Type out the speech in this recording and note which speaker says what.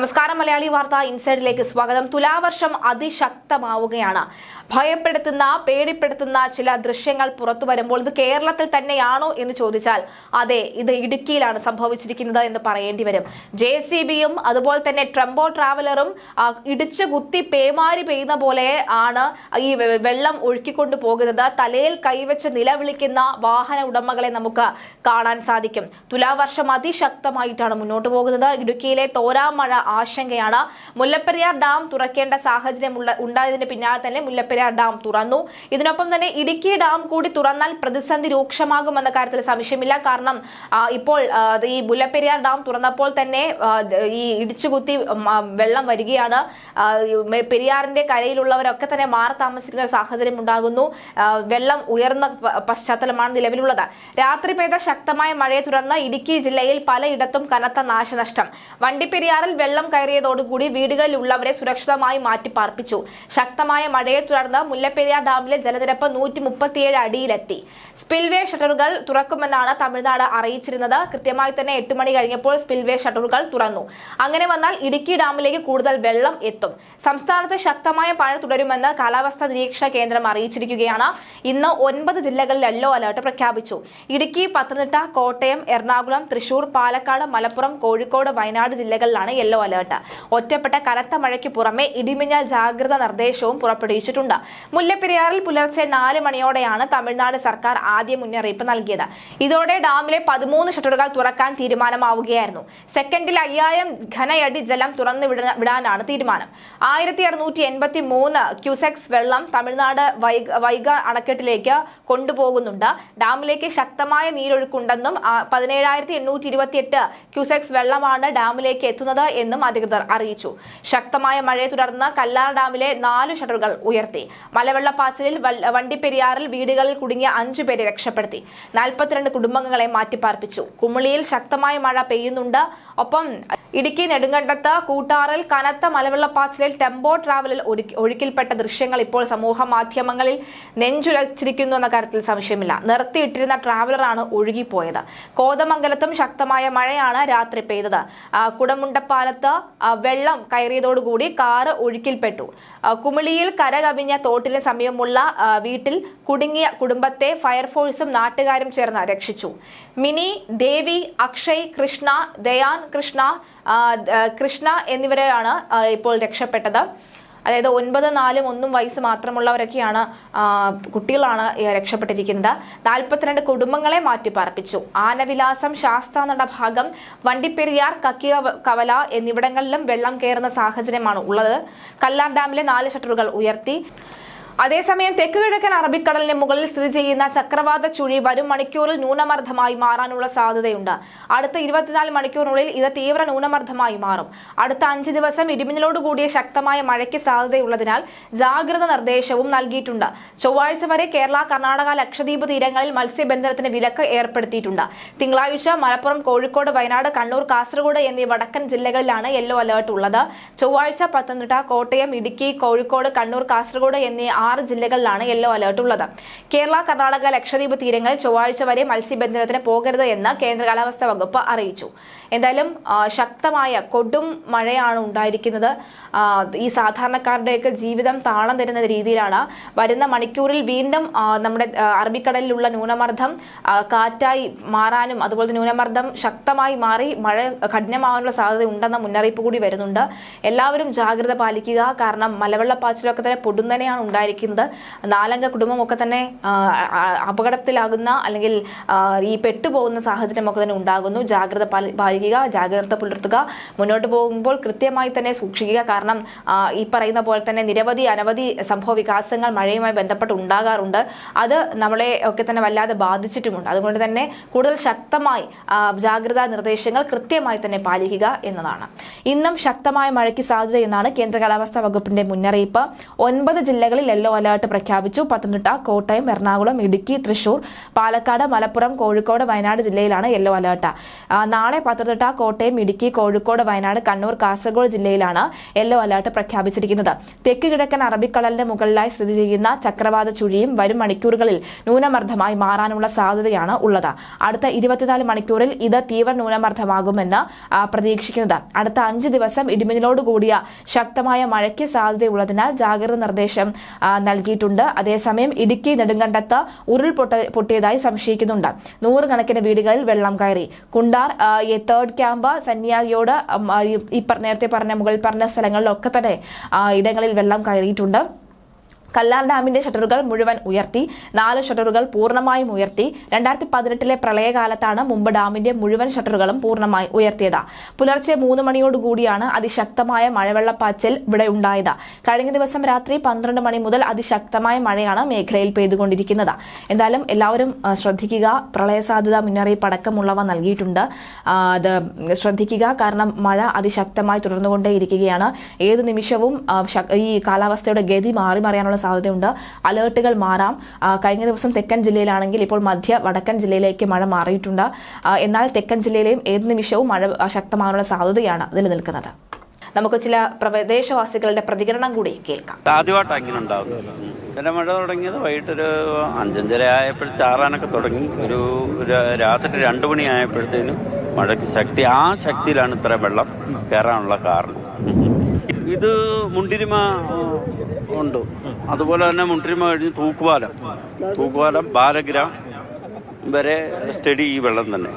Speaker 1: നമസ്കാരം മലയാളി വാർത്ത ഇൻസൈഡിലേക്ക് സ്വാഗതം. തുലാവർഷം അതിശക്തമാവുകയാണ്. ഭയപ്പെടുത്തുന്ന പേടിപ്പെടുത്തുന്ന ചില ദൃശ്യങ്ങൾ പുറത്തു വരുമ്പോൾ ഇത് കേരളത്തിൽ തന്നെയാണോ എന്ന് ചോദിച്ചാൽ അതെ ഇത് ഇടുക്കിയിലാണ് സംഭവിച്ചിരിക്കുന്നത് എന്ന് പറയേണ്ടി വരും. ജെ സി ബിയും അതുപോലെ തന്നെ ട്രംബോ ട്രാവലറും ഇടിച്ച് കുത്തി പേമാരി പെയ്യുന്ന പോലെ ആണ് ഈ വെള്ളം ഒഴുക്കിക്കൊണ്ട് പോകുന്നത്. തലയിൽ കൈവച്ച് നിലവിളിക്കുന്ന വാഹന ഉടമകളെ നമുക്ക് കാണാൻ സാധിക്കും. തുലാവർഷം അതിശക്തമായിട്ടാണ് മുന്നോട്ട് പോകുന്നത്. ഇടുക്കിയിലെ തോരാമഴ ആശങ്കയാണ്. മുല്ലപ്പെരിയാർ ഡാം തുറക്കേണ്ട സാഹചര്യം ഉണ്ടായതിന് പിന്നാലെ തന്നെ മുല്ലപ്പെരിയാർ ഡാം തുറന്നു. ഇതിനൊപ്പം തന്നെ ഇടുക്കി ഡാം കൂടി തുറന്നാൽ പ്രതിസന്ധി രൂക്ഷമാകുമെന്ന കാര്യത്തിൽ സംശയമില്ല. കാരണം ഇപ്പോൾ ഈ മുല്ലപ്പെരിയാർ ഡാം തുറന്നപ്പോൾ തന്നെ ഈ ഇടിച്ചുകുത്തി വെള്ളം വരികയാണ്. പെരിയാറിന്റെ കരയിലുള്ളവരൊക്കെ തന്നെ മാറി താമസിക്കുന്ന സാഹചര്യം ഉണ്ടാകുന്നു. വെള്ളം ഉയർന്ന പശ്ചാത്തലമാണ് നിലവിലുള്ളത്. രാത്രി പെയ്ത ശക്തമായ മഴയെ തുടർന്ന് ഇടുക്കി ജില്ലയിൽ പലയിടത്തും കനത്ത നാശനഷ്ടം. വണ്ടിപ്പെരിയാറിൽ വെള്ളം കയറിയതോടുകൂടി വീടുകളിലുള്ളവരെ സുരക്ഷിതമായി മാറ്റി പാർപ്പിച്ചു. ശക്തമായ മഴയെ തുടർന്ന് മുല്ലപ്പെരിയാർ ഡാമിലെ ജലനിരപ്പ് നൂറ്റി മുപ്പത്തിയേഴ് അടിയിലെത്തി. സ്പിൽവേ ഷട്ടറുകൾ തുറക്കുമെന്നാണ് തമിഴ്നാട് അറിയിച്ചിരുന്നത്. കൃത്യമായി തന്നെ എട്ട് മണി കഴിഞ്ഞപ്പോൾ സ്പിൽവേ ഷട്ടറുകൾ തുറന്നു. അങ്ങനെ വന്നാൽ ഇടുക്കി ഡാമിലേക്ക് കൂടുതൽ വെള്ളം എത്തും. സംസ്ഥാനത്ത് ശക്തമായ മഴ തുടരുമെന്ന് കാലാവസ്ഥാ നിരീക്ഷണ കേന്ദ്രം അറിയിച്ചിരിക്കുകയാണ്. ഇന്ന് ഒൻപത് ജില്ലകളിൽ യെല്ലോ അലർട്ട് പ്രഖ്യാപിച്ചു. ഇടുക്കി പത്തനംതിട്ട കോട്ടയം എറണാകുളം തൃശൂർ പാലക്കാട് മലപ്പുറം കോഴിക്കോട് വയനാട് ജില്ലകളിലാണ് യെല്ലോ അലർട്ട്. ഒറ്റപ്പെട്ട കനത്ത മഴയ്ക്ക് പുറമെ ഇടിമിന്നൽ ജാഗ്രത നിർദ്ദേശവും പുറപ്പെടുവിച്ചിട്ടുണ്ട്. മുല്ലപ്പെരിയാറിൽ പുലർച്ചെ നാല് മണിയോടെയാണ് തമിഴ്നാട് സർക്കാർ ആദ്യ മുന്നറിയിപ്പ് നൽകിയത്. ഇതോടെ ഡാമിലെ പതിമൂന്ന് ഷട്ടറുകൾ തുറക്കാൻ തീരുമാനമാവുകയായിരുന്നു. സെക്കൻഡിൽ അയ്യായിരം ഘനയടി ജലം തുറന്നു വിടാനാണ് തീരുമാനം. ആയിരത്തി അറുന്നൂറ്റി എൺപത്തി മൂന്ന് ക്യൂസെക്സ് വെള്ളം തമിഴ്നാട് വൈഗ അണക്കെട്ടിലേക്ക് കൊണ്ടുപോകുന്നുണ്ട്. ഡാമിലേക്ക് ശക്തമായ നീരൊഴുക്കുണ്ടെന്നും പതിനേഴായിരത്തി എണ്ണൂറ്റി ഇരുപത്തിയെട്ട് ക്യൂസെക്സ് വെള്ളമാണ് ഡാമിലേക്ക് എത്തുന്നത് എന്നും അധികൃതർ അറിയിച്ചു. ശക്തമായ മഴയെ തുടർന്ന് കല്ലാർ ഡാമിലെ നാലു ഷട്ടറുകൾ ഉയർത്തി. മലവെള്ളപ്പാച്ചിലിൽ വണ്ടിപ്പെരിയാറിൽ വീടുകളിൽ കുടുങ്ങിയ അഞ്ചു പേരെ രക്ഷപ്പെടുത്തി. നാൽപ്പത്തിരണ്ട് കുടുംബങ്ങളെ മാറ്റിപ്പാർപ്പിച്ചു. കുമിളിയിൽ ശക്തമായ മഴ പെയ്യുന്നുണ്ട്. ഒപ്പം ഇടുക്കി നെടുങ്കണ്ടത്ത് കൂട്ടാറിൽ കനത്ത മലവെള്ളപ്പാച്ചിലിൽ ടെമ്പോ ട്രാവലിൽ ഒഴുക്കി- ഒഴുക്കിൽപ്പെട്ട ദൃശ്യങ്ങൾ ഇപ്പോൾ സമൂഹ മാധ്യമങ്ങളിൽ നെഞ്ചുലച്ചിരിക്കുന്നു എന്ന കാര്യത്തിൽ സംശയമില്ല. നിർത്തിയിട്ടിരുന്ന ട്രാവലറാണ് ഒഴുകിപ്പോയത്. കോതമംഗലത്തും ശക്തമായ മഴയാണ് രാത്രി പെയ്തത്. കുടമുണ്ടപ്പാലത്ത് വെള്ളം കയറിയതോടുകൂടി കാറ് ഒഴുക്കിൽപ്പെട്ടു. കുമിളിയിൽ കരകവിഞ്ഞ തോട്ടിന് സമീപമുള്ള വീട്ടിൽ കുടുങ്ങിയ കുടുംബത്തെ ഫയർഫോഴ്സും നാട്ടുകാരും ചേർന്ന് രക്ഷിച്ചു. മിനി ദേവി അക്ഷയ് കൃഷ്ണ ദയാൻ കൃഷ്ണ കൃഷ്ണ എന്നിവരെയാണ് ഇപ്പോൾ രക്ഷപ്പെട്ടത്. അതായത് ഒൻപത് നാലും ഒന്നും വയസ്സ് മാത്രമുള്ളവരൊക്കെയാണ് കുട്ടികളാണ് രക്ഷപ്പെട്ടിരിക്കുന്നത്. നാൽപ്പത്തിരണ്ട് കുടുംബങ്ങളെ മാറ്റിപ്പാർപ്പിച്ചു. ആനവിലാസം ശാസ്താനട ഭാഗം വണ്ടിപ്പെരിയാർ കക്കിയ കവല എന്നിവിടങ്ങളിലും വെള്ളം കയറുന്ന സാഹചര്യമാണ് ഉള്ളത്. കല്ലാർ ഡാമിലെ നാല് ഷട്ടറുകൾ ഉയർത്തി. അതേസമയം തെക്ക് കിഴക്കൻ അറബിക്കടലിന് മുകളിൽ സ്ഥിതി ചെയ്യുന്ന ചക്രവാത ചുഴി വരും മണിക്കൂറിൽ ന്യൂനമർദ്ദമായി മാറാനുള്ള സാധ്യതയുണ്ട്. അടുത്ത ഇരുപത്തിനാല് മണിക്കൂറിനുള്ളിൽ ഇത് തീവ്ര ന്യൂനമർദ്ദമായി മാറും. അടുത്ത അഞ്ച് ദിവസം ഇടിമിന്നലോട് കൂടിയ ശക്തമായ മഴയ്ക്ക് സാധ്യതയുള്ളതിനാൽ ജാഗ്രത നിർദ്ദേശവും നൽകിയിട്ടുണ്ട്. ചൊവ്വാഴ്ച വരെ കേരള കർണാടക ലക്ഷദ്വീപ് തീരങ്ങളിൽ മത്സ്യബന്ധനത്തിന് വിലക്ക് ഏർപ്പെടുത്തിയിട്ടുണ്ട്. തിങ്കളാഴ്ച മലപ്പുറം കോഴിക്കോട് വയനാട് കണ്ണൂർ കാസർഗോഡ് എന്നീ വടക്കൻ ജില്ലകളിലാണ് യെല്ലോ അലേർട്ട് ഉള്ളത്. ചൊവ്വാഴ്ച പത്തനംതിട്ട കോട്ടയം ഇടുക്കി കോഴിക്കോട് കണ്ണൂർ കാസർഗോഡ് എന്നീ ആറ് ജില്ലകളിലാണ് യെല്ലോ അലേർട്ട് ഉള്ളത്. കേരള കർണാടക ലക്ഷദ്വീപ് തീരങ്ങളിൽ ചൊവ്വാഴ്ച വരെ മത്സ്യബന്ധനത്തിന് പോകരുത് എന്ന് കേന്ദ്ര കാലാവസ്ഥാ വകുപ്പ് അറിയിച്ചു. എന്തായാലും ശക്തമായ കൊടും മഴയാണ് ഉണ്ടായിരിക്കുന്നത്. ഈ സാധാരണക്കാരുടെയൊക്കെ ജീവിതം താളം തരുന്ന രീതിയിലാണ്. വരുന്ന മണിക്കൂറിൽ വീണ്ടും നമ്മുടെ അറബിക്കടലിലുള്ള ന്യൂനമർദ്ദം കാറ്റായി മാറാനും അതുപോലെ ന്യൂനമർദ്ദം ശക്തമായി മാറി മഴ കഠിനമാവാനുള്ള സാധ്യത ഉണ്ടെന്ന മുന്നറിയിപ്പ് കൂടി വരുന്നുണ്ട്. എല്ലാവരും ജാഗ്രത പാലിക്കുക. കാരണം മലവെള്ളപ്പാച്ചിലൊക്കെ തന്നെ പൊടുന്നനെയാണ് ഉണ്ടായിരിക്കുന്നത്. നാലംഗ കുടുംബമൊക്കെ തന്നെ അപകടത്തിലാകുന്ന അല്ലെങ്കിൽ ഈ പെട്ടുപോകുന്ന സാഹചര്യമൊക്കെ തന്നെ ഉണ്ടാകുന്നു. ജാഗ്രത പാലിക്കുക ജാഗ്രത പുലർത്തുക മുന്നോട്ട് പോകുമ്പോൾ കൃത്യമായി തന്നെ സൂക്ഷിക്കുക. കാരണം ഈ പറയുന്ന പോലെ തന്നെ നിരവധി അനവധി സംഭവ വികാസങ്ങൾ മഴയുമായി ബന്ധപ്പെട്ട് ഉണ്ടാകാറുണ്ട്. അത് നമ്മളെ ഒക്കെ തന്നെ വല്ലാതെ ബാധിച്ചിട്ടുമുണ്ട്. അതുകൊണ്ട് തന്നെ കൂടുതൽ ശക്തമായി ജാഗ്രതാ നിർദ്ദേശങ്ങൾ കൃത്യമായി തന്നെ പാലിക്കുക എന്നതാണ്. ഇന്നും ശക്തമായ മഴയ്ക്ക് സാധ്യത എന്നാണ് കേന്ദ്ര കാലാവസ്ഥാ വകുപ്പിന്റെ മുന്നറിയിപ്പ്. ഒൻപത് ജില്ലകളിൽ യെല്ലോ അലേർട്ട് പ്രഖ്യാപിച്ചു. പത്തനംതിട്ട കോട്ടയം എറണാകുളം ഇടുക്കി തൃശൂർ പാലക്കാട് മലപ്പുറം കോഴിക്കോട് വയനാട് ജില്ലയിലാണ് യെല്ലോ അലേർട്ട്. നാളെ പത്തനംതിട്ട കോട്ടയം ഇടുക്കി കോഴിക്കോട് വയനാട് കണ്ണൂർ കാസർഗോഡ് ജില്ലയിലാണ് യെല്ലോ അലേർട്ട് പ്രഖ്യാപിച്ചിരിക്കുന്നത്. തെക്ക് കിഴക്കൻ അറബിക്കടലിന് മുകളിലായി സ്ഥിതി ചെയ്യുന്ന ചക്രവാത ചുഴിയും വരും മണിക്കൂറുകളിൽ ന്യൂനമർദ്ദമായി മാറാനുള്ള സാധ്യതയാണ് ഉള്ളത്. അടുത്ത ഇരുപത്തിനാല് മണിക്കൂറിൽ ഇത് തീവ്ര ന്യൂനമർദ്ദമാകുമെന്ന് പ്രതീക്ഷിക്കുന്നത്. അടുത്ത അഞ്ച് ദിവസം ഇടിമിന്നലോട് കൂടിയ ശക്തമായ മഴയ്ക്ക് സാധ്യതയുള്ളതിനാൽ ജാഗ്രത നിർദ്ദേശം നൽകിയിട്ടുണ്ട്. അതേസമയം ഇടുക്കി നെടുങ്കണ്ടത്ത് ഉരുൾപൊട്ട പൊട്ടിയതായി സംശയിക്കുന്നുണ്ട്. നൂറുകണക്കിന് വീടുകളിൽ വെള്ളം കയറി. കുണ്ടാർ തേർഡ് ക്യാമ്പ് ഈ- ഈ നേരത്തെ പറഞ്ഞ മുകളിൽ പറഞ്ഞ സ്ഥലങ്ങളിലൊക്കെ തന്നെ ഇടങ്ങളിൽ വെള്ളം കയറിയിട്ടുണ്ട്. കല്ലാർ ഡാമിന്റെ ഷട്ടറുകൾ മുഴുവൻ ഉയർത്തി നാല് ഷട്ടറുകൾ പൂർണമായും ഉയർത്തി രണ്ടായിരത്തി പതിനെട്ടിലെ പ്രളയകാലത്താണ് മുമ്പ് ഡാമിന്റെ മുഴുവൻ ഷട്ടറുകളും പൂർണമായി ഉയർത്തിയത്. പുലർച്ചെ മൂന്ന് മണിയോടുകൂടിയാണ് അതിശക്തമായ മഴവെള്ളപ്പാച്ചിൽ ഇവിടെ ഉണ്ടായത്. കഴിഞ്ഞ ദിവസം രാത്രി പന്ത്രണ്ട് മണി മുതൽ അതിശക്തമായ മഴയാണ് മേഖലയിൽ പെയ്തുകൊണ്ടിരിക്കുന്നത്. എന്തായാലും എല്ലാവരും ശ്രദ്ധിക്കുക. പ്രളയ സാധ്യത മുന്നറിയിപ്പ് അടക്കമുള്ളവ നൽകിയിട്ടുണ്ട് അത് ശ്രദ്ധിക്കുക. കാരണം മഴ അതിശക്തമായി തുടർന്നുകൊണ്ടേയിരിക്കുകയാണ്. ഏത് നിമിഷവും ഈ കാലാവസ്ഥയുടെ ഗതി മാറി മറിയാനുള്ള സാധ്യതയുണ്ട്. അലേർട്ടുകൾ മാറാം. കഴിഞ്ഞ ദിവസം തെക്കൻ ജില്ലയിലാണെങ്കിൽ ഇപ്പോൾ മധ്യ വടക്കൻ ജില്ലയിലേക്ക് മഴ മാറിയിട്ടുണ്ട്. എന്നാൽ തെക്കൻ ജില്ലയിലെയും ഏത് നിമിഷവും മഴ ശക്തമാകാനുള്ള സാധ്യതയാണ് നിലനിൽക്കുന്നത്. നമുക്ക് ചില പ്രദേശവാസികളുടെ പ്രതികരണം കൂടി കേൾക്കാം.
Speaker 2: ആദ്യമായിട്ട് അങ്ങനെ ഉണ്ടാകുന്നത് ഇന്നലെ മഴ തുടങ്ങിയത് വൈകിട്ടൊരു അഞ്ചഞ്ചര ആയപ്പോൾ ചാറാനൊക്കെ തുടങ്ങി. ഒരു രാത്രി രണ്ട് മണി ആയപ്പോഴത്തേനും മഴയ്ക്ക് ശക്തി ആ ശക്തിയിലാണ് ഇത്ര വെള്ളം കയറാനുള്ള കാരണം. ഇത് മുണ്ടിരിമ ഉണ്ട്. അതുപോലെ തന്നെ മുണ്ടിരിമ കഴിഞ്ഞ് തൂക്കുപാലം. തൂക്കുപാലം ബാലഗ്രാം വരെ സ്റ്റഡി ഈ വെള്ളം തന്നെ.